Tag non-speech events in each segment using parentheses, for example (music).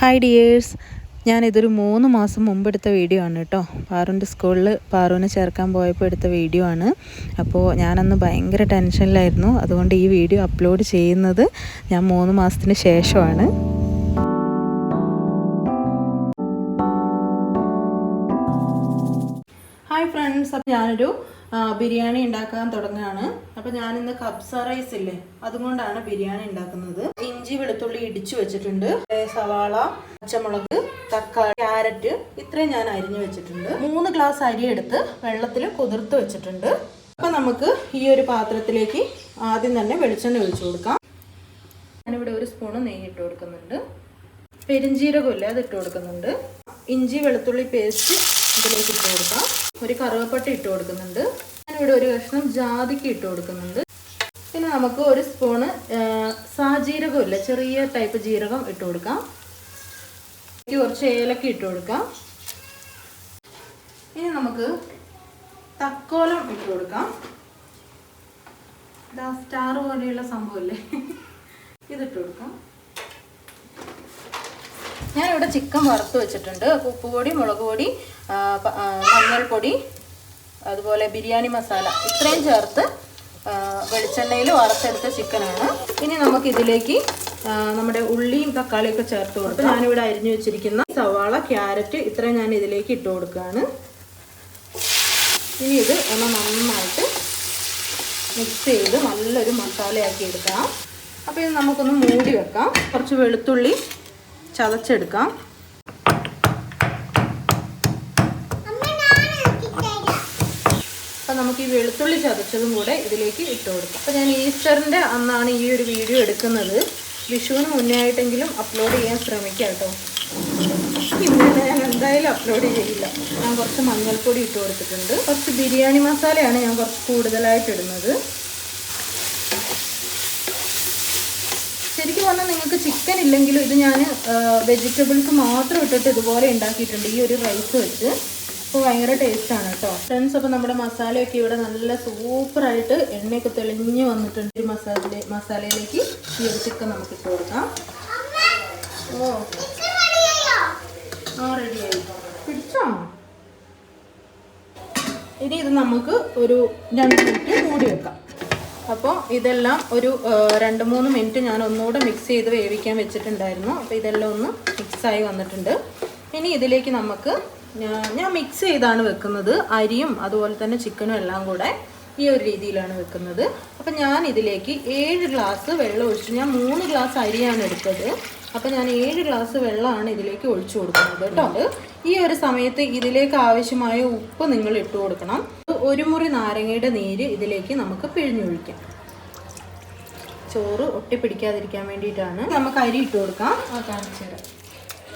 Hi dears ഞാനിതൊരു മൂന്ന് മാസം മുമ്പ് എടുത്ത വീഡിയോ ആണ് കേട്ടോ. പാറുവിന്റെ സ്കൂളിൽ പാറുവിനെ ചേർക്കാൻ പോയപ്പോൾ എടുത്ത വീഡിയോ ആണ്. അപ്പോൾ ഞാനന്ന് ഭയങ്കര ടെൻഷനിലായിരുന്നു. അതുകൊണ്ട് ഈ വീഡിയോ അപ്ലോഡ് ചെയ്യുന്നത് ഞാൻ മൂന്ന് മാസത്തിന് ശേഷമാണ്. ഹായ് ഫ്രണ്ട്സ് അപ്പം ഞാനൊരു ബിരിയാണി ഉണ്ടാക്കാൻ തുടങ്ങുകയാണ് അപ്പം ഞാനിന്ന് കബ്സ റൈസ് ഇല്ലേ? അതുകൊണ്ടാണ് ബിരിയാണി ഉണ്ടാക്കുന്നത്. ഇഞ്ചി വെളുത്തുള്ളി ഇടിച്ചു വെച്ചിട്ടുണ്ട്. സവാള പച്ചമുളക് തക്കാളി ക്യാരറ്റ് ഇത്രയും ഞാൻ അരിഞ്ഞു വെച്ചിട്ടുണ്ട്. മൂന്ന് ഗ്ലാസ് അരി എടുത്ത് വെള്ളത്തിൽ കുതിർത്ത് വെച്ചിട്ടുണ്ട്. അപ്പം നമുക്ക് ഈ ഒരു പാത്രത്തിലേക്ക് ആദ്യം തന്നെ വെളിച്ചെണ്ണ ഒഴിച്ചു കൊടുക്കാം. ഞാനിവിടെ ഒരു സ്പൂണ് നെയ്യ് ഇട്ട് കൊടുക്കുന്നുണ്ട്. പെരിഞ്ജീരകമില്ല അത് ഇട്ട് കൊടുക്കുന്നുണ്ട്. ഇഞ്ചി വെളുത്തുള്ളി പേസ്റ്റ് ഇതിലേക്ക് ഇട്ട് കൊടുക്കാം. ഒരു കറുവപ്പട്ട ഇട്ട് കൊടുക്കുന്നുണ്ട്. ഞാനിവിടെ ഒരു കഷ്ണം ജാതിക്ക് ഇട്ട് കൊടുക്കുന്നുണ്ട്. പിന്നെ നമുക്ക് ഒരു സ്പൂണ് സാജീരകം ഇല്ല? ചെറിയ ടൈപ്പ് ജീരകം ഇട്ട് കൊടുക്കാം. കുറച്ച് ഏലക്ക ഇട്ട് കൊടുക്കാം. ഇനി നമുക്ക് തക്കോലം ഇട്ട് കൊടുക്കാം. ഇതാ സ്റ്റാർ പോലെയുള്ള സംഭവമല്ലേ (laughs) ഇതിട്ട് കൊടുക്കാം. ഞാനിവിടെ ചിക്കൻ വറുത്ത് വെച്ചിട്ടുണ്ട്. അപ്പോൾ ഉപ്പുപൊടി മുളക് പൊടി മഞ്ഞൾപ്പൊടി അതുപോലെ ബിരിയാണി മസാല. ഇത്രയും ചേർത്ത് വെളിച്ചെണ്ണയിൽ വറുത്തെടുത്ത ചിക്കനാണ്. ഇനി നമുക്ക് ഇതിലേക്ക് നമ്മുടെ ഉള്ളിയും തക്കാളിയൊക്കെ ചേർത്ത് കൊടുക്കും ഞാനിവിടെ അരിഞ്ഞു വെച്ചിരിക്കുന്ന സവാള ക്യാരറ്റ് ഇത്രയും ഞാൻ ഇതിലേക്ക് ഇട്ട് കൊടുക്കുകയാണ്. ഇനി ഇത് ഒന്ന് നന്നായിട്ട് മിക്സ് ചെയ്ത് നല്ലൊരു മസാലയാക്കി എടുക്കാം. അപ്പോൾ ഇത് നമുക്കൊന്ന് മൂടി വെക്കാം. കുറച്ച് വെളുത്തുള്ളി ചതച്ചെടുക്കാം. അപ്പം നമുക്ക് ഈ വെളുത്തുള്ളി ചതച്ചതും കൂടെ ഇതിലേക്ക് ഇട്ട് കൊടുക്കാം. അപ്പോൾ ഞാൻ ഈസ്റ്ററിന്റെ അന്നാണ് ഈ ഒരു വീഡിയോ എടുക്കുന്നത്. വിഷുവിന് മുന്നേ ആയിട്ടെങ്കിലും അപ്ലോഡ് ചെയ്യാൻ ശ്രമിക്കാം കേട്ടോ. ഇന്നലെ ഞാൻ എന്തായാലും അപ്ലോഡ് ചെയ്യില്ല. ഞാൻ കുറച്ച് മഞ്ഞൾപ്പൊടി ഇട്ട് കൊടുത്തിട്ടുണ്ട്. കുറച്ച് ബിരിയാണി മസാലയാണ് ഞാൻ കുറച്ച് കൂടുതലായിട്ട് ഇടുന്നത്. പറഞ്ഞാൽ നിങ്ങൾക്ക് ചിക്കൻ ഇല്ലെങ്കിലും ഇത് ഞാൻ വെജിറ്റബിൾസ് മാത്രം ഇട്ടിട്ട് ഇതുപോലെ ഉണ്ടാക്കിയിട്ടുണ്ട്. ഈ ഒരു റൈസ് വെച്ച്. അപ്പോൾ ഭയങ്കര ടേസ്റ്റാണ് കേട്ടോ ഫ്രണ്ട്സ് അപ്പോൾ നമ്മുടെ മസാലയൊക്കെ ഇവിടെ നല്ല സൂപ്പറായിട്ട് എണ്ണയൊക്കെ തെളിഞ്ഞ് വന്നിട്ടുണ്ട്. ഈ മസാല മസാലയിലേക്ക് ഈ ഒരു ചിക്കൻ നമുക്ക് ഇട്ട് കൊടുക്കാം. ഓ. ആ റെഡിയായി പിടിച്ചോ? ഇനി ഇത് നമുക്ക് ഒരു രണ്ട് മിനിറ്റ് കൂടി വെക്കാം. അപ്പോൾ ഇതെല്ലാം ഒരു രണ്ട് മൂന്ന് മിനിറ്റ് ഞാൻ ഒന്നുകൂടെ മിക്സ് ചെയ്ത് വേവിക്കാൻ വെച്ചിട്ടുണ്ടായിരുന്നു. അപ്പോൾ ഇതെല്ലാം ഒന്ന് മിക്സായി വന്നിട്ടുണ്ട്. ഇനി ഇതിലേക്ക് നമുക്ക് ഞാൻ മിക്സ് ചെയ്താണ് വെക്കുന്നത്. അരിയും അതുപോലെ തന്നെ ചിക്കനും എല്ലാം കൂടെ ഈ ഒരു രീതിയിലാണ് വെക്കുന്നത്. അപ്പം ഞാൻ ഇതിലേക്ക് ഏഴ് ഗ്ലാസ് വെള്ളം ഒഴിച്ചു. ഞാൻ മൂന്ന് ഗ്ലാസ് അരിയാണ് എടുത്തത്. അപ്പം ഞാൻ ഏഴ് ഗ്ലാസ് വെള്ളമാണ് ഇതിലേക്ക് ഒഴിച്ചു കൊടുക്കുന്നത് കേട്ടോ. ഈ ഒരു സമയത്ത് ഇതിലേക്ക് ആവശ്യമായ ഉപ്പ് നിങ്ങൾ ഇട്ട് കൊടുക്കണം. ഒരു മുറി നാരങ്ങയുടെ നീര് ഇതിലേക്ക് നമുക്ക് പിഴിഞ്ഞൊഴിക്കാം ചോറ് ഒട്ടിപ്പിടിക്കാതിരിക്കാൻ വേണ്ടിയിട്ടാണ്. നമുക്ക് അരി ഇട്ട് കൊടുക്കാം. കാണിച്ചു തരാം.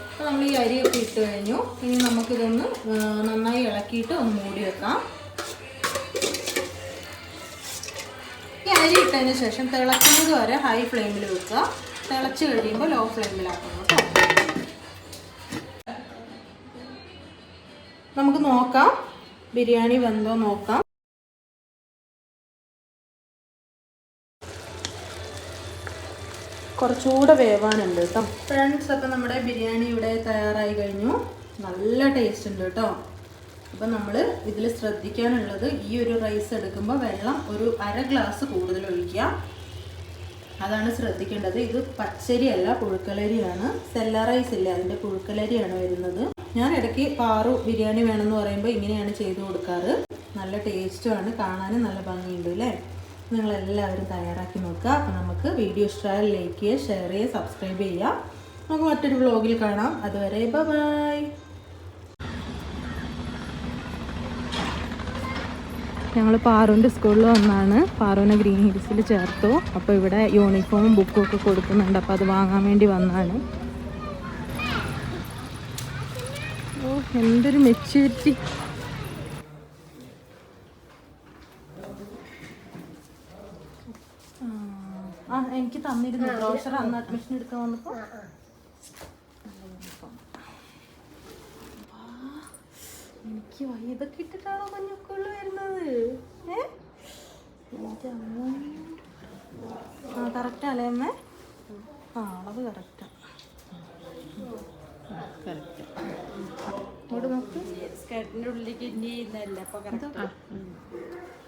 അപ്പോൾ നമ്മൾ ഈ അരി അരിയൊക്കെ ഇട്ട് കഴിഞ്ഞു. ഇനി നമുക്കിതൊന്ന് നന്നായി ഇളക്കിയിട്ട് ഒന്ന് മൂടി വെക്കാം. ഈ അരി ഇട്ടതിന് ശേഷം തിളക്കുന്നത് വരെ ഹൈ ഫ്ലെയിമിൽ വെക്കുക. തിളച്ച് കഴിയുമ്പോൾ ലോ ഫ്ലെയിമിലാക്കണം കേട്ടോ. നമുക്ക് നോക്കാം. ബിരിയാണി വെന്തോ നോക്കാം. കുറച്ചുകൂടെ വേവാനുണ്ട് കേട്ടോ. ഫ്രണ്ട്സ് അപ്പം നമ്മുടെ ബിരിയാണി ഇവിടെ തയ്യാറായി കഴിഞ്ഞു. നല്ല ടേസ്റ്റ് ഉണ്ട് കേട്ടോ. അപ്പം നമ്മൾ ഇതിൽ ശ്രദ്ധിക്കാനുള്ളത് ഈ ഒരു റൈസ് എടുക്കുമ്പോൾ വെള്ളം ഒരു അര ഗ്ലാസ് കൂടുതൽ ഒഴിക്കുക. അതാണ് ശ്രദ്ധിക്കേണ്ടത്. ഇത് പച്ചരിയല്ല പുഴുക്കലരിയാണ്. സെല്ല റൈസ് ഇല്ല അതിന്റെ പുഴുക്കലരിയാണ് വരുന്നത്. ഞാൻ ഇടയ്ക്ക് പാറു ബിരിയാണി വേണമെന്ന് പറയുമ്പോൾ ഇങ്ങനെയാണ് ചെയ്തു കൊടുക്കാറ്. നല്ല ടേസ്റ്റുമാണ് കാണാനും നല്ല ഭംഗിയുണ്ട് അല്ലേ? നിങ്ങളെല്ലാവരും തയ്യാറാക്കി നോക്കുക. അപ്പോൾ നമുക്ക് വീഡിയോ ഇഷ്ടമായാൽ ലൈക്ക് ചെയ്യുക ഷെയർ ചെയ്യുക സബ്സ്ക്രൈബ് ചെയ്യുക. നമുക്ക് മറ്റൊരു വ്ളോഗിൽ കാണാം. അതുവരെ ബൈ ഞങ്ങൾ പാറുവിന്റെ സ്കൂളിൽ വന്നാണ്. പാറുവിനെ ഗ്രീൻ ഹിൽസിൽ ചേർത്തു. അപ്പോൾ ഇവിടെ യൂണിഫോമും ബുക്കും ഒക്കെ കൊടുക്കുന്നുണ്ട്. അപ്പോൾ അത് വാങ്ങാൻ വേണ്ടി വന്നതാണ് ഓ എന്തൊരു മെച്യൂരിറ്റി ആ എനിക്ക് തന്നിരുന്നു. ബ്രോഷർ അന്ന് അഡ്മിഷൻ എടുക്കാൻ വന്നപ്പോൾ എനിക്ക് ഇതൊക്കെ ഇട്ടിട്ടാണോ മഞ്ഞക്കുള്ളു വരുന്നത്? ഏ? ആ കറക്റ്റാ അല്ലേ അമ്മേ? ആ അളവ് കറക്റ്റാ കറക്റ്റ് ഇങ്ങോട്ട് നോക്ക്. സ്കേർട്ടിന്റെ ഉള്ളിലേക്ക് ഇനി ഇന്നല്ല അപ്പൊ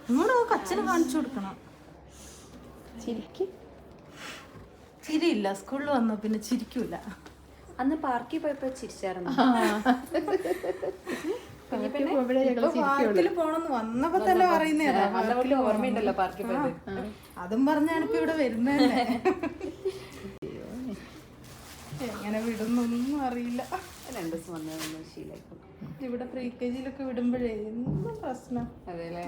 ഇങ്ങോട്ട് നോക്ക് അച്ഛന് കാണിച്ചു കൊടുക്കണം. ചിരിക്ക്. ചിരിയില്ല സ്കൂളിൽ വന്നോ പിന്നെ ചിരിക്കൂല. അന്ന് പാർക്കിൽ പോയപ്പോ ചിരിച്ചായിരുന്നു. വന്നപ്പോ തന്നെ ഓർമ്മയുണ്ടല്ലോ പാർക്കിൽ പോയത്. അതും പറഞ്ഞാണ് ഇപ്പൊ ഇവിടെ വരുന്നേ എങ്ങനെ വിടുന്നൊന്നും അറിയില്ല. രണ്ടു ദിവസം വന്നു ശീലായിക്കോളും ഇവിടെ പ്രീ കെ ജിയിലൊക്കെ വിടുമ്പോഴേ എന്തും പ്രശ്നം? അതെ അല്ലേ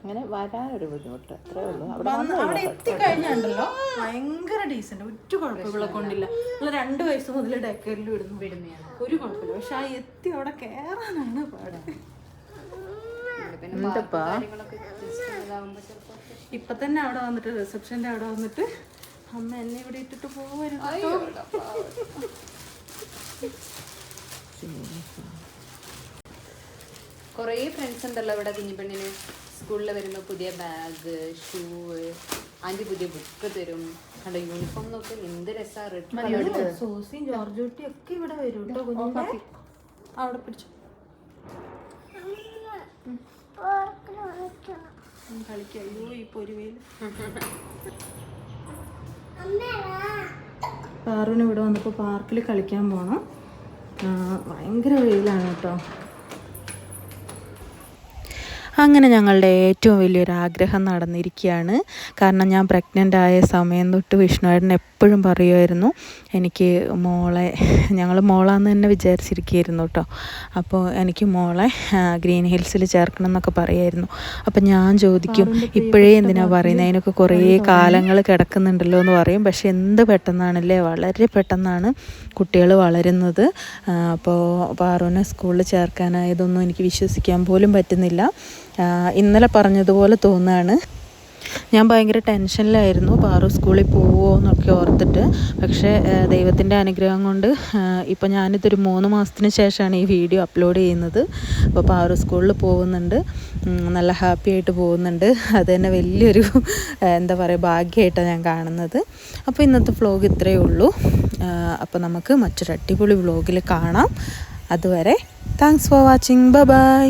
അങ്ങനെ വരാനൊരു ബുദ്ധിമുട്ട്. അത്രേ ഉള്ളൂ. അവിടെ വന്ന് അവിടെ എത്തിക്കഴിഞ്ഞുണ്ടല്ലോ? ഭയങ്കര ഡീസന്റ് ഒരു കുഴപ്പം ഇവിടെ കൊണ്ടില്ല. നമ്മൾ രണ്ട് വയസ്സ് മുതൽ ഡെക്കറിൽ വിടുന്നു വിടുന്നതാണ് ഒരു കുഴപ്പമില്ല. പക്ഷെ ആ എത്തി അവിടെ കേറാനാണ് പാട്. ഇപ്പൊ തന്നെ അവിടെ വന്നിട്ട് റിസപ്ഷന്റെ അവിടെ വന്നിട്ട് അമ്മ എന്നെ ഇവിടെ ഇട്ടിട്ട് പോവരുത് കുറേ ഫ്രണ്ട്സ് ഉണ്ടല്ലോ ഇവിടെ കുഞ്ഞിപ്പെണ്ണിന് സ്കൂളിൽ വരുന്ന പുതിയ ബാഗ് ഷൂ ആന്റി പുതിയ ബുക്ക് തരും. കണ്ട യൂണിഫോം നോക്കി എന്ത് രസമാണ് സോസിയും ജോർജൂട്ടിയും ഒക്കെ ഇവിടെ വരും കേട്ടോ കുഞ്ഞിന്റെ. അവിടെ പിടിച്ചു. കളിക്കാം. അയ്യോ ഈ പൊരുവേൽ. പാറുവിന് ഇവിടെ വന്നപ്പോൾ പാർക്കിൽ കളിക്കാൻ പോണം. ഭയങ്കര വെയിലാണ് കേട്ടോ അങ്ങനെ ഞങ്ങളുടെ ഏറ്റവും വലിയൊരു ആഗ്രഹം നടന്നിരിക്കുകയാണ്. കാരണം ഞാൻ പ്രഗ്നന്റ് ആയ സമയം തൊട്ട് വിഷ്ണുവേട്ടൻ എപ്പോഴും പറയുമായിരുന്നു എനിക്ക് മോളെ ഞങ്ങൾ മോളാന്ന് തന്നെ വിചാരിച്ചിരിക്കുകയായിരുന്നു കേട്ടോ അപ്പോൾ എനിക്ക് മോളെ ഗ്രീൻ ഹിൽസിൽ ചേർക്കണം എന്നൊക്കെ പറയായിരുന്നു. അപ്പം ഞാൻ ചോദിക്കും ഇപ്പോഴേ എന്തിനാ പറയുന്നത് അതിനൊക്കെ കുറേ കാലങ്ങൾ കിടക്കുന്നുണ്ടല്ലോ എന്ന് പറയും. പക്ഷെ എന്ത് പെട്ടെന്നാണല്ലേ? വളരെ പെട്ടെന്നാണ് കുട്ടികൾ വളരുന്നത്. അപ്പോൾ പാറുവിനെ സ്കൂളിൽ ചേർക്കാനായതൊന്നും എനിക്ക് വിശ്വസിക്കാൻ പോലും പറ്റുന്നില്ല. ഇന്നലെ പറഞ്ഞതുപോലെ തോന്നുകയാണ് ഞാൻ ഭയങ്കര ടെൻഷനിലായിരുന്നു. പാറു സ്കൂളിൽ പോവുമോ എന്നൊക്കെ ഓർത്തിട്ട്. പക്ഷേ ദൈവത്തിന്റെ അനുഗ്രഹം കൊണ്ട് ഇപ്പോൾ ഞാനിതൊരു മൂന്ന് മാസത്തിന് ശേഷമാണ് ഈ വീഡിയോ അപ്ലോഡ് ചെയ്യുന്നത്. അപ്പോൾ പാറു സ്കൂളിൽ പോകുന്നുണ്ട്. നല്ല ഹാപ്പി ആയിട്ട് പോകുന്നുണ്ട്. അത് തന്നെ വലിയൊരു എന്താ പറയുക ഭാഗ്യമായിട്ടാണ് ഞാൻ കാണുന്നത്. അപ്പോൾ ഇന്നത്തെ വ്ലോഗ് ഇത്രയേ ഉള്ളൂ. അപ്പോൾ നമുക്ക് മറ്റൊരു അടിപൊളി വ്ലോഗിൽ കാണാം. അതുവരെ താങ്ക്സ് ഫോർ വാച്ചിങ് ബ ബൈ